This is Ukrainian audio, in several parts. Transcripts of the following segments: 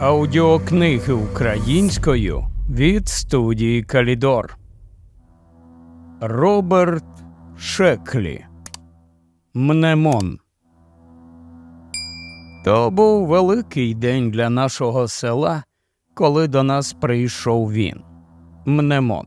Аудіокниги українською від студії Калідор. Роберт Шеклі. Мнемон. То був великий день для нашого села, коли до нас прийшов він. Мнемон.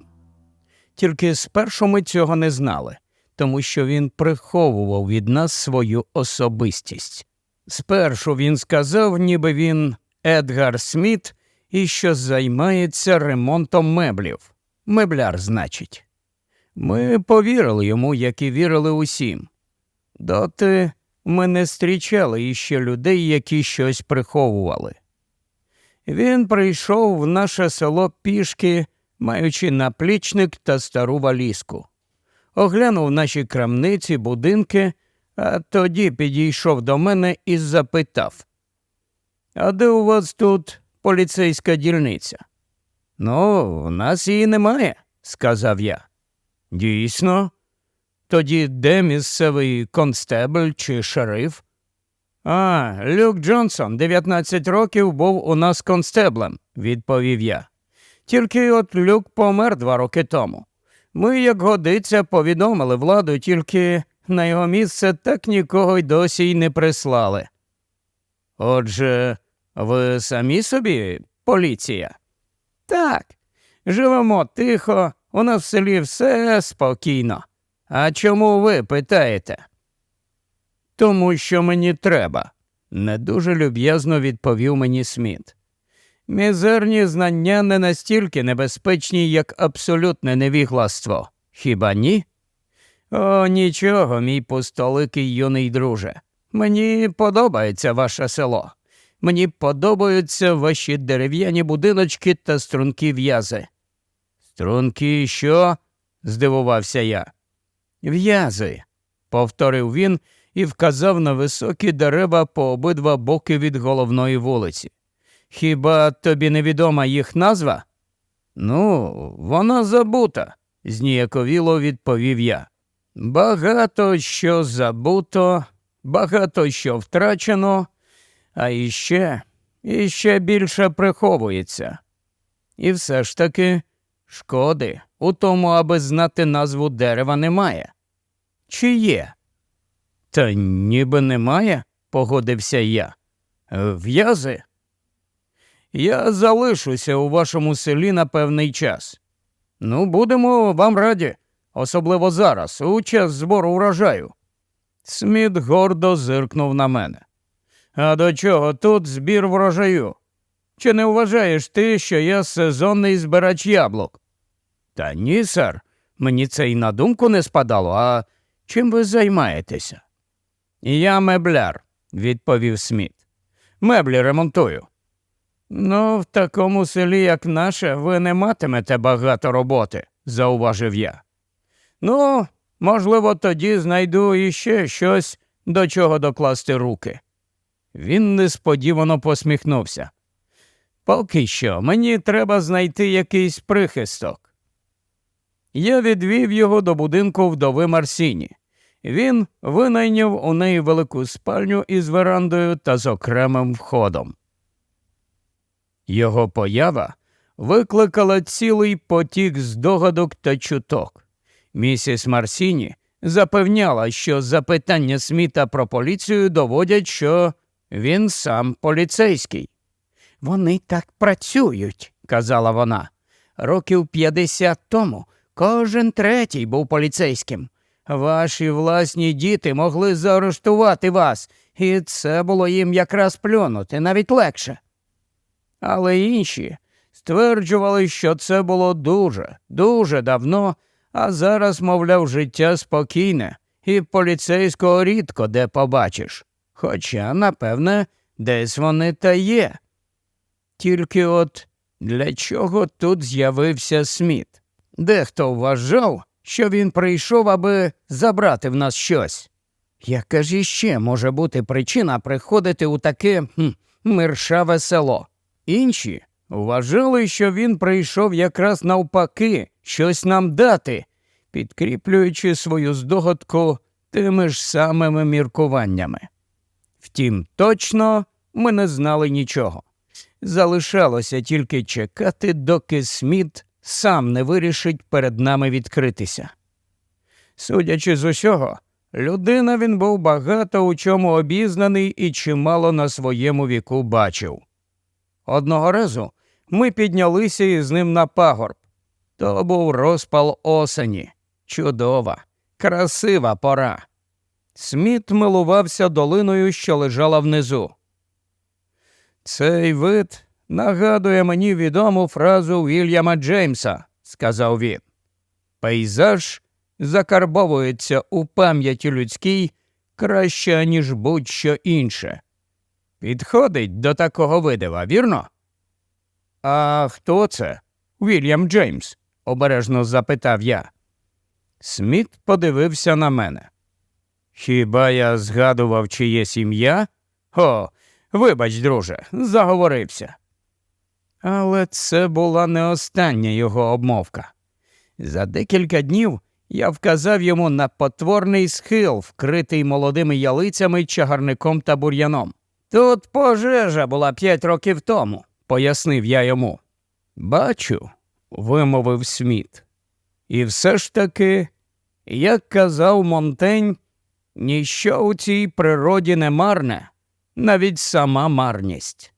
Тільки спершу ми цього не знали, тому що він приховував від нас свою особистість. Спершу він сказав, ніби він Едгар Сміт і що займається ремонтом меблів. Мебляр, значить. Ми повірили йому, як і вірили усім. Доти ми не зустрічали іще людей, які щось приховували. Він прийшов в наше село пішки, маючи наплічник та стару валізку. Оглянув наші крамниці, будинки, а тоді підійшов до мене і запитав А де у вас тут поліцейська дільниця? Ну, в нас її немає, сказав я. Дійсно. Тоді де місцевий констебль чи шериф? А, Люк Джонсон, 19 років, був у нас констеблем, відповів я. Тільки от Люк помер два роки тому. Ми, як годиться, повідомили владу, тільки на його місце так нікого й досі й не прислали. Отже, ви самі собі поліція? Так. Живемо тихо, у нас в селі все спокійно. А чому ви питаєте? Тому що мені треба, не дуже люб'язно відповів мені Сміт. Мізерні знання не настільки небезпечні, як абсолютне невігластво. Хіба ні? О, нічого, мій пустоликий юний друже. Мені подобається ваше село. Мені подобаються ваші дерев'яні будиночки та струнки в'язи. Струнки що? здивувався я. В'язи, повторив він і вказав на високі дерева по обидва боки від головної вулиці. Хіба тобі невідома їх назва? Ну, вона забута, зніяковіло відповів я. Багато що забуто, багато що втрачено, а іще, іще більше приховується. І все ж таки шкоди у тому, аби знати назву дерева немає. Чи є? Та ніби немає, погодився я. В'язи? Я залишуся у вашому селі на певний час. Ну, будемо вам раді, особливо зараз, у час збору урожаю. Сміт гордо зиркнув на мене. А до чого тут збір врожаю? Чи не вважаєш ти, що я сезонний збирач яблук? Та ні, сер, мені це й на думку не спадало, а чим ви займаєтеся? Я мебляр, відповів Сміт. Меблі ремонтую. Ну, в такому селі, як наше, ви не матимете багато роботи, зауважив я. Ну, можливо, тоді знайду іще щось, до чого докласти руки. Він несподівано посміхнувся. Поки що мені треба знайти якийсь прихисток. Я відвів його до будинку вдови Марсіні. Він винайняв у неї велику спальню із верандою та з окремим входом. Його поява викликала цілий потік здогадок та чуток. Місіс Марсіні запевняла, що запитання Сміта про поліцію доводять, що він сам поліцейський. Вони так працюють, казала вона. Років 50 тому кожен третій був поліцейським. Ваші власні діти могли заарештувати вас, і це було їм якраз плюнути, навіть легше. Але інші стверджували, що це було дуже, дуже давно, а зараз, мовляв, життя спокійне, і поліцейського рідко де побачиш. Хоча, напевне, десь вони та є. Тільки от для чого тут з'явився Сміт? Дехто вважав, що він прийшов, аби забрати в нас щось. Яка ж іще може бути причина приходити у таке хм, миршаве село? Інші вважали, що він прийшов якраз навпаки щось нам дати, підкріплюючи свою здогадку тими ж самими міркуваннями. Втім, точно ми не знали нічого. залишалося тільки чекати, доки Сміт сам не вирішить перед нами відкритися. Судячи з усього, людина він був багато у чому обізнаний і чимало на своєму віку бачив. Одного разу ми піднялися із ним на пагорб. То був розпал осені, чудова, красива пора. Сміт милувався долиною, що лежала внизу. Цей вид нагадує мені відому фразу Вільяма Джеймса, сказав він. Пейзаж закарбовується у пам'яті людській краще, ніж будь-що інше. Підходить до такого видива, вірно? А хто це? Вільям Джеймс? обережно запитав я. Сміт подивився на мене. Хіба я згадував чиє сім'я? О, вибач, друже, заговорився. Але це була не остання його обмовка. За декілька днів я вказав йому на потворний схил, вкритий молодими ялицями, чагарником та бур'яном. Тут пожежа була п'ять років тому, пояснив я йому. Бачу, вимовив Сміт. І все ж таки, як казав Монтень, ніщо у цій природі не марне, навіть сама марність.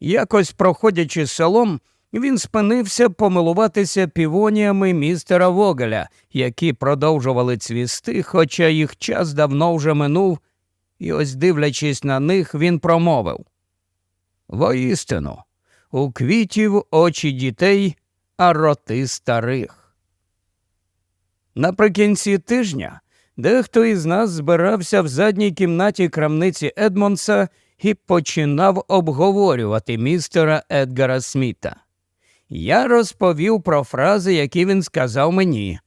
Якось проходячи селом, він спинився помилуватися півоніями містера Вогеля, які продовжували цвісти, хоча їх час давно вже минув, і ось, дивлячись на них, він промовив Воістину, у квітів очі дітей, а роти старих. Наприкінці тижня дехто із нас збирався в задній кімнаті крамниці Едмонса і починав обговорювати містера Едгара Сміта. Я розповів про фрази, які він сказав мені.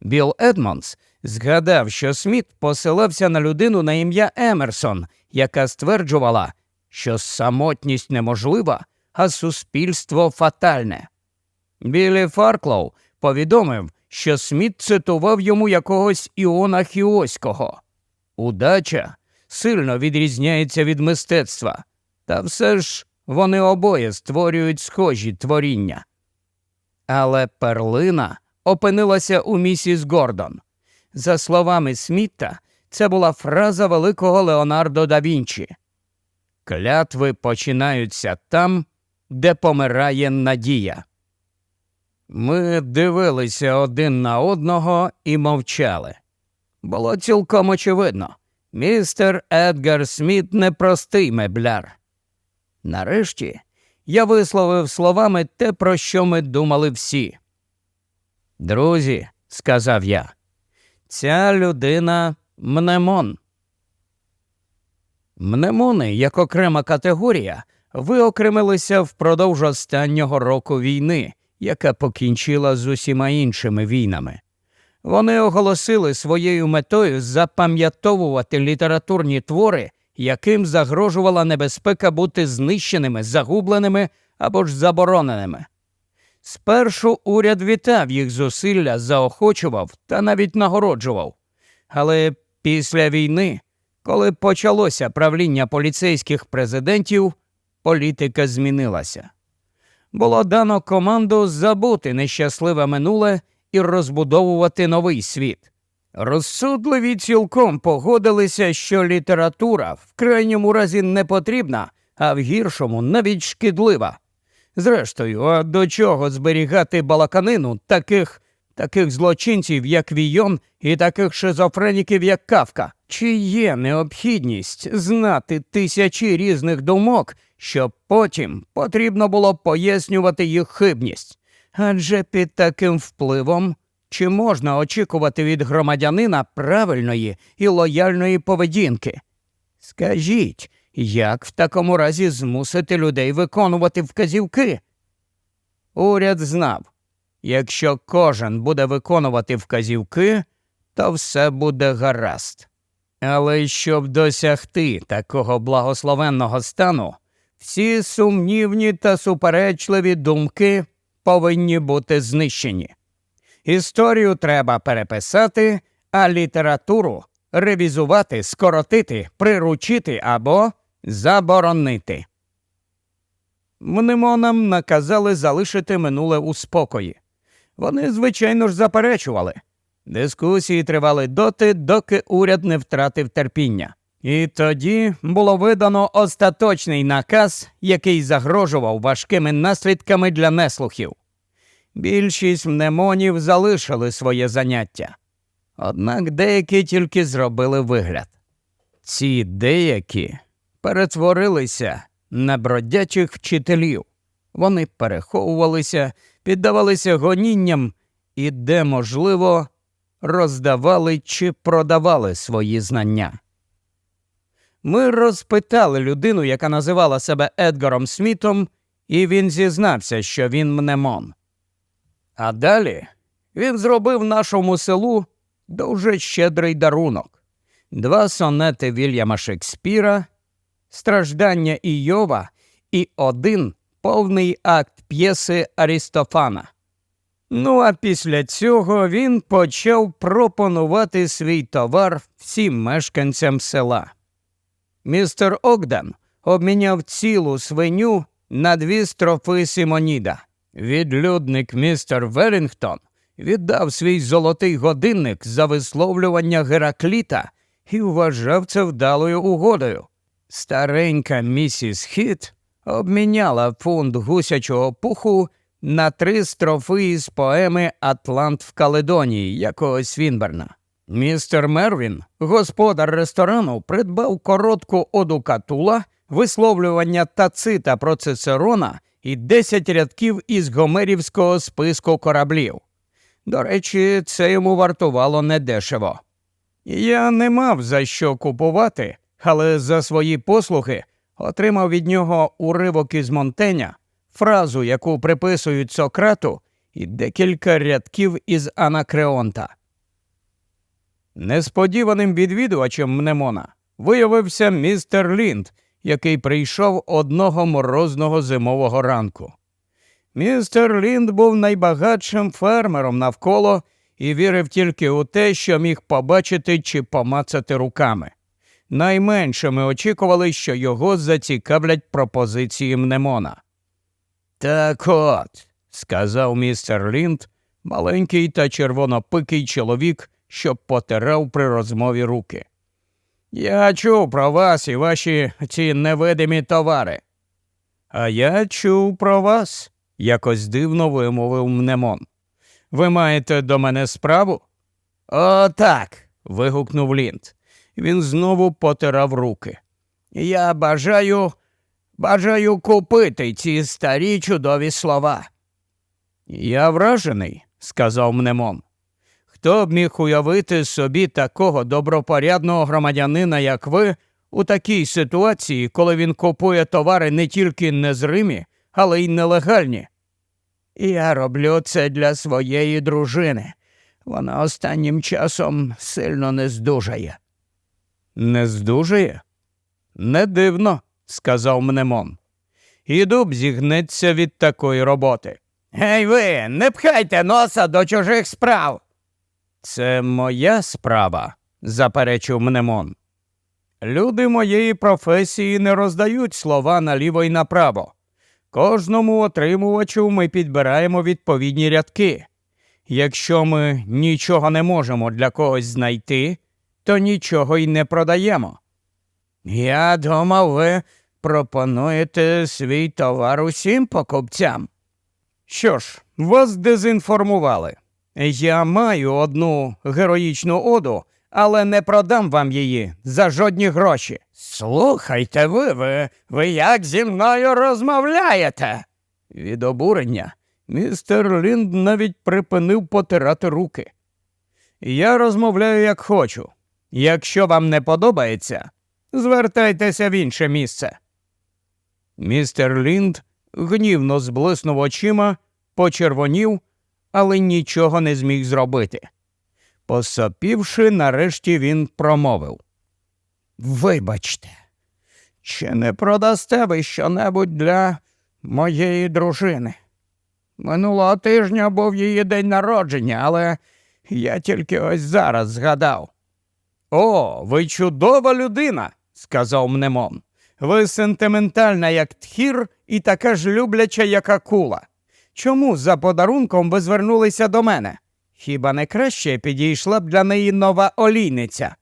Білл Едмонс згадав, що Сміт посилався на людину на ім'я Емерсон, яка стверджувала, що самотність неможлива, а суспільство фатальне. Білі Фарклоу повідомив, що Сміт цитував йому якогось Іона Хіоського. Удача сильно відрізняється від мистецтва, та все ж вони обоє створюють схожі творіння. Але перлина опинилася у місіс Гордон. За словами Сміта, це була фраза великого Леонардо да Вінчі. Клятви починаються там, де помирає надія. Ми дивилися один на одного і мовчали. Було цілком очевидно. Містер Едгар Сміт непростий мебляр. Нарешті я висловив словами те, про що ми думали всі. Друзі, сказав я, ця людина мнемон. Мнемони, як окрема категорія, виокремилися впродовж останнього року війни, яка покінчила з усіма іншими війнами. Вони оголосили своєю метою запам'ятовувати літературні твори, яким загрожувала небезпека бути знищеними, загубленими або ж забороненими. Спершу уряд вітав їх зусилля, заохочував та навіть нагороджував. Але після війни, коли почалося правління поліцейських президентів, політика змінилася. Було дано команду забути нещасливе минуле і розбудовувати новий світ. Розсудливі цілком погодилися, що література в крайньому разі не потрібна, а в гіршому навіть шкідлива. Зрештою, а до чого зберігати балаканину таких таких злочинців, як Війон, і таких шизофреніків, як Кавка? Чи є необхідність знати тисячі різних думок, щоб потім потрібно було пояснювати їх хибність? Адже під таким впливом чи можна очікувати від громадянина правильної і лояльної поведінки? Скажіть, як в такому разі змусити людей виконувати вказівки? Уряд знав, якщо кожен буде виконувати вказівки, то все буде гаразд. Але щоб досягти такого благословенного стану, всі сумнівні та суперечливі думки повинні бути знищені. Історію треба переписати, а літературу ревізувати, скоротити, приручити або заборонити. Мнемонам наказали залишити минуле у спокої. Вони, звичайно ж, заперечували. Дискусії тривали доти, доки уряд не втратив терпіння. І тоді було видано остаточний наказ, який загрожував важкими наслідками для неслухів. Більшість мнемонів залишили своє заняття. Однак деякі тільки зробили вигляд. Ці деякі перетворилися на бродячих вчителів. Вони переховувалися, піддавалися гонінням і, де можливо, роздавали чи продавали свої знання. Ми розпитали людину, яка називала себе Едгаром Смітом, і він зізнався, що він мнемон. А далі він зробив нашому селу дуже щедрий дарунок два сонети Вільяма Шекспіра, Страждання Іова і один повний акт п'єси Арістофана. Ну а після цього він почав пропонувати свій товар всім мешканцям села. Містер Огден обміняв цілу свиню на дві строфи Симоніда. Відлюдник містер Велінгтон віддав свій золотий годинник за висловлювання Геракліта і вважав це вдалою угодою. Старенька місіс Хіт обміняла фунт гусячого пуху на три строфи із поеми Атлант в Каледонії якогось Свінберна. Містер Мервін, господар ресторану, придбав коротку оду катула, висловлювання тацита про Цицерона і десять рядків із гомерівського списку кораблів. До речі, це йому вартувало недешево. Я не мав за що купувати, але за свої послуги отримав від нього уривок із Монтеня, фразу, яку приписують Сократу, і декілька рядків із Анакреонта. Несподіваним відвідувачем Мнемона виявився містер Лінд, який прийшов одного морозного зимового ранку. Містер Лінд був найбагатшим фермером навколо і вірив тільки у те, що міг побачити чи помацати руками. Найменше ми очікували, що його зацікавлять пропозиції Мнемона. Так от, сказав містер Лінд, маленький та червонопикий чоловік, що потирав при розмові руки. Я чув про вас і ваші ці невидимі товари. А я чув про вас, якось дивно вимовив мнемон. Ви маєте до мене справу? «О, так!» – вигукнув Лінд. Він знову потирав руки. Я бажаю, бажаю купити ці старі чудові слова. Я вражений, сказав мнемон. Хто б міг уявити собі такого добропорядного громадянина, як ви, у такій ситуації, коли він купує товари не тільки незримі, але й нелегальні? Я роблю це для своєї дружини. Вона останнім часом сильно не здужає. Не здужає? Не дивно, сказав мнемон. І дуб зігнеться від такої роботи. Гей ви, не пхайте носа до чужих справ. Це моя справа, заперечив мнемон. Люди моєї професії не роздають слова наліво й направо. Кожному отримувачу ми підбираємо відповідні рядки. Якщо ми нічого не можемо для когось знайти, то нічого й не продаємо. Я думав, ви пропонуєте свій товар усім покупцям. Що ж, вас дезінформували. Я маю одну героїчну оду, але не продам вам її за жодні гроші. Слухайте ви, ви, ви як зі мною розмовляєте? Від обурення містер Лінд навіть припинив потирати руки. Я розмовляю як хочу. Якщо вам не подобається, звертайтеся в інше місце. Містер Лінд гнівно зблиснув очима, почервонів, але нічого не зміг зробити. Посопівши, нарешті він промовив Вибачте, чи не продасте ви щонебудь для моєї дружини? Минулого тижня був її день народження, але я тільки ось зараз згадав. О, ви чудова людина, сказав Мнемон. Ви сентиментальна, як тхір, і така ж любляча, як акула. Чому за подарунком ви звернулися до мене? Хіба не краще підійшла б для неї нова олійниця?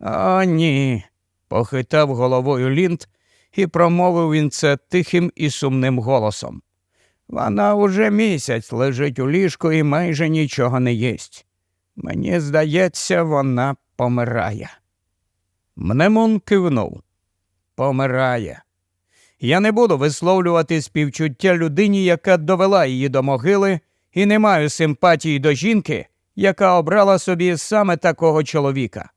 О, ні, похитав головою Лінд, і промовив він це тихим і сумним голосом. Вона уже місяць лежить у ліжку і майже нічого не їсть. Мені здається, вона помирає. Мнемон кивнув. Помирає. Я не буду висловлювати співчуття людині, яка довела її до могили, і не маю симпатії до жінки, яка обрала собі саме такого чоловіка.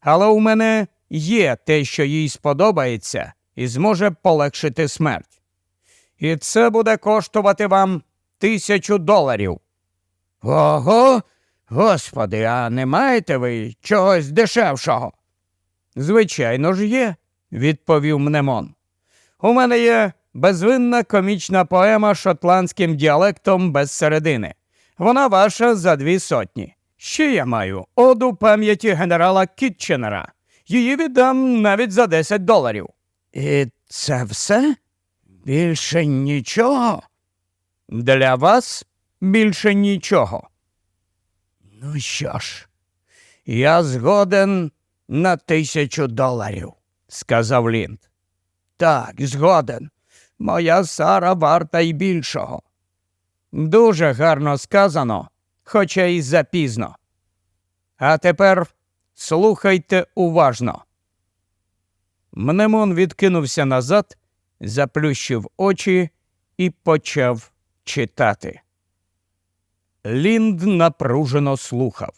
Але у мене є те, що їй сподобається, і зможе полегшити смерть. І це буде коштувати вам тисячу доларів. Ого, господи, а не маєте ви чогось дешевшого? Звичайно ж є, відповів Мнемон. У мене є безвинна комічна поема шотландським діалектом без середини. Вона ваша за дві сотні. Ще я маю оду пам'яті генерала Кітченера. Її віддам навіть за 10 доларів. І це все? Більше нічого? Для вас більше нічого. Ну що ж, я згоден на тисячу доларів, сказав Лінд. Так, згоден. Моя Сара варта й більшого. Дуже гарно сказано, хоча й запізно. А тепер слухайте уважно. Мнемон відкинувся назад, заплющив очі і почав читати. Лінд напружено слухав.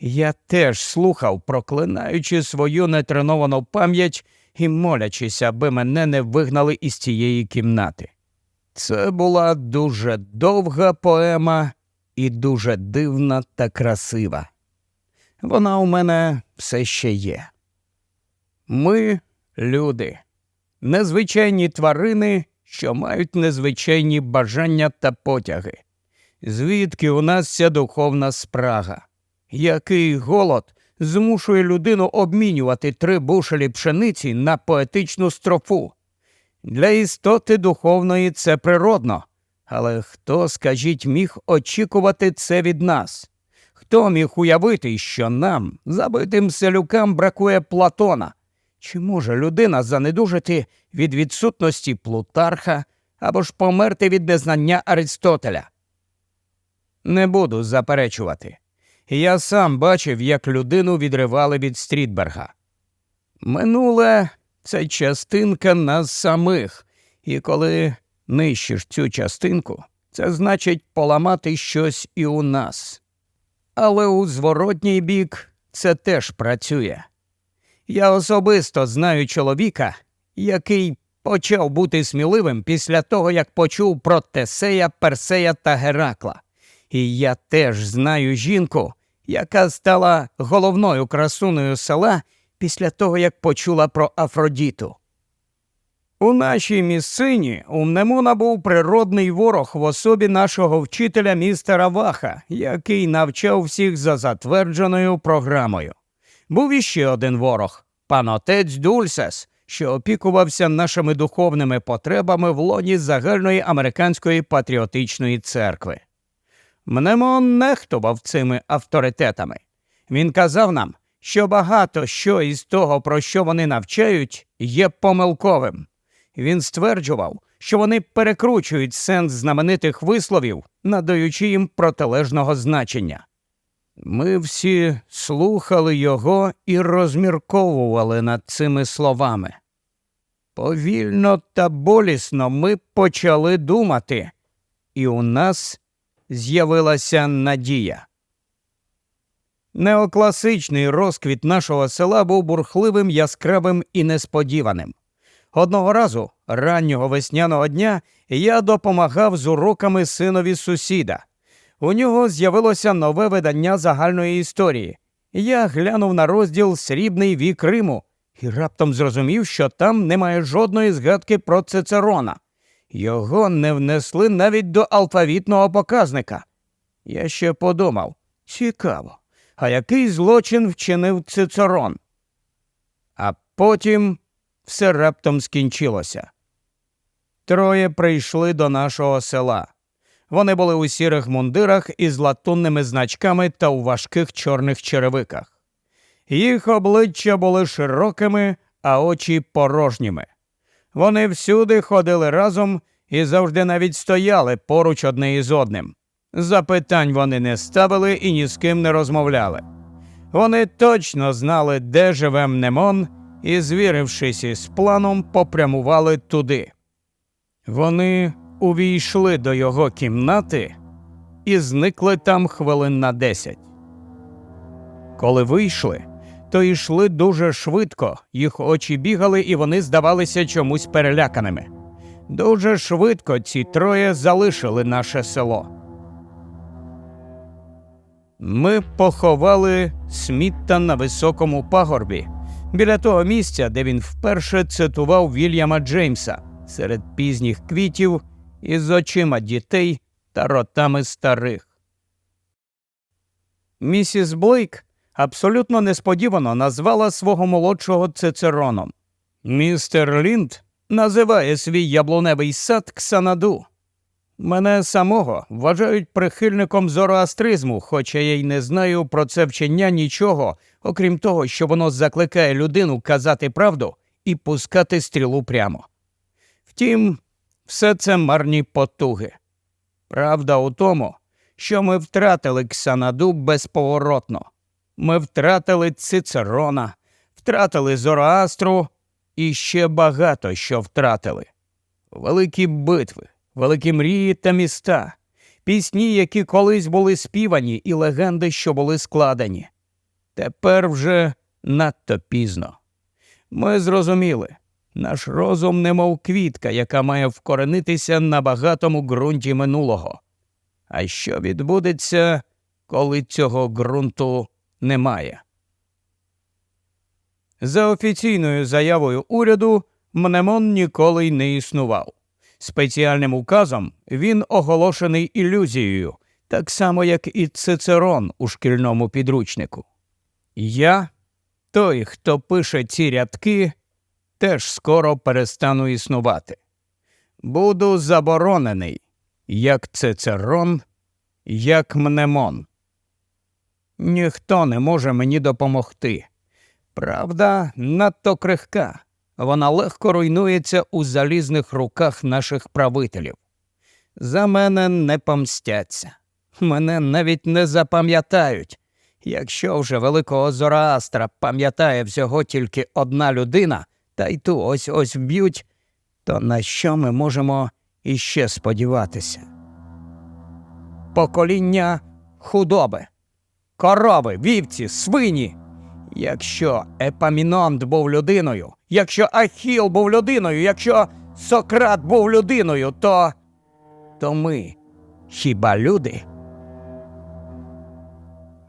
Я теж слухав, проклинаючи свою нетреновану пам'ять і молячись, аби мене не вигнали із цієї кімнати. Це була дуже довга поема і дуже дивна та красива. Вона у мене все ще є. Ми люди, незвичайні тварини, що мають незвичайні бажання та потяги. Звідки у нас ця духовна спрага? Який голод змушує людину обмінювати три бушелі пшениці на поетичну строфу? Для істоти духовної це природно, але хто, скажіть, міг очікувати це від нас? Хто міг уявити, що нам, забитим селюкам, бракує Платона? Чи може людина занедужити від відсутності Плутарха або ж померти від незнання Аристотеля? Не буду заперечувати. Я сам бачив, як людину відривали від Стрітберга. Минуле це частинка нас самих, і коли нищиш цю частинку, це значить поламати щось і у нас. Але у зворотній бік це теж працює. Я особисто знаю чоловіка, який почав бути сміливим після того, як почув про Тесея, Персея та Геракла. І я теж знаю жінку, яка стала головною красуною села після того, як почула про Афродіту. У нашій місцині у Мнемона був природний ворог в особі нашого вчителя містера Ваха, який навчав всіх за затвердженою програмою. Був іще один ворог панотець Дульсес, що опікувався нашими духовними потребами в лоні загальної американської патріотичної церкви. Мнемон нехтував цими авторитетами. Він казав нам, що багато що із того, про що вони навчають, є помилковим. Він стверджував, що вони перекручують сенс знаменитих висловів, надаючи їм протилежного значення. Ми всі слухали його і розмірковували над цими словами. Повільно та болісно ми почали думати, і у нас з'явилася надія. Неокласичний розквіт нашого села був бурхливим, яскравим і несподіваним. Одного разу, раннього весняного дня, я допомагав з уроками синові сусіда. У нього з'явилося нове видання загальної історії. Я глянув на розділ Срібний вік Риму і раптом зрозумів, що там немає жодної згадки про Цицерона. Його не внесли навіть до алфавітного показника. Я ще подумав цікаво, а який злочин вчинив Цицерон? А потім все раптом скінчилося. троє прийшли до нашого села. Вони були у сірих мундирах із латунними значками та у важких чорних черевиках. Їх обличчя були широкими, а очі порожніми. Вони всюди ходили разом і завжди навіть стояли поруч одне із одним. Запитань вони не ставили і ні з ким не розмовляли. Вони точно знали, де живе Мнемон, і, звірившись із планом, попрямували туди. Вони увійшли до його кімнати і зникли там хвилин на десять. Коли вийшли, то йшли дуже швидко, їх очі бігали, і вони здавалися чомусь переляканими. Дуже швидко ці троє залишили наше село. Ми поховали Смітта на високому пагорбі, біля того місця, де він вперше цитував Вільяма Джеймса серед пізніх квітів із очима дітей та ротами старих. Місіс Блейк абсолютно несподівано назвала свого молодшого цицероном. Містер Лінд називає свій яблуневий сад Ксанаду. Мене самого вважають прихильником зороастризму, хоча я й не знаю про це вчення нічого, окрім того, що воно закликає людину казати правду і пускати стрілу прямо. Втім, все це марні потуги. Правда у тому, що ми втратили Ксанаду безповоротно. Ми втратили Цицерона, втратили Зороастру і ще багато що втратили. Великі битви, великі мрії та міста, пісні, які колись були співані, і легенди, що були складені. Тепер вже надто пізно. Ми зрозуміли, наш розум немов квітка, яка має вкоренитися на багатому ґрунті минулого. А що відбудеться, коли цього ґрунту немає? За офіційною заявою уряду Мнемон ніколи й не існував. Спеціальним указом він оголошений ілюзією, так само як і Цицерон у шкільному підручнику. Я, той, хто пише ці рядки, теж скоро перестану існувати. Буду заборонений, як Цицерон, як Мнемон. Ніхто не може мені допомогти. Правда, надто крихка. Вона легко руйнується у залізних руках наших правителів. За мене не помстяться. Мене навіть не запам'ятають. Якщо вже великого Зороастра пам'ятає всього тільки одна людина, та й ту ось ось вб'ють, то на що ми можемо іще сподіватися? Покоління худоби, корови, вівці, свині. Якщо Епамінонт був людиною, якщо Ахіл був людиною, якщо Сократ був людиною, то. то ми хіба люди?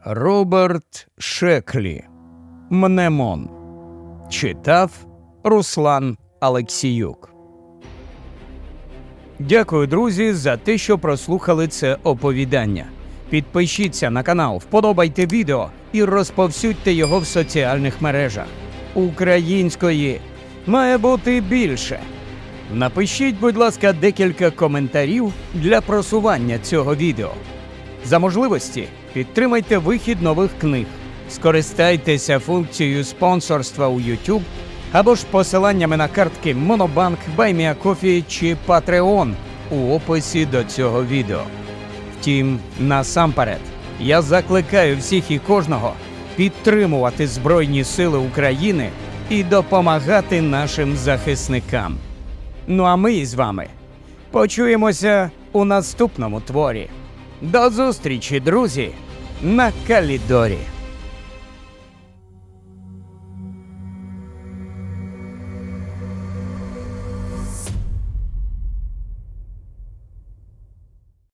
Роберт Шеклі Мнемон читав Руслан Алексіюк. Дякую, друзі, за те, що прослухали це оповідання. Підпишіться на канал, вподобайте відео і розповсюдьте його в соціальних мережах. Української має бути більше. Напишіть, будь ласка, декілька коментарів для просування цього відео. За можливості підтримайте вихід нових книг, скористайтеся функцією спонсорства у YouTube або ж посиланнями на картки Monobank, BuyMeACoffee чи Patreon у описі до цього відео. Втім, насамперед, я закликаю всіх і кожного підтримувати Збройні Сили України і допомагати нашим захисникам. Ну а ми з вами почуємося у наступному творі. До зустрічі, друзі, на Калідорі.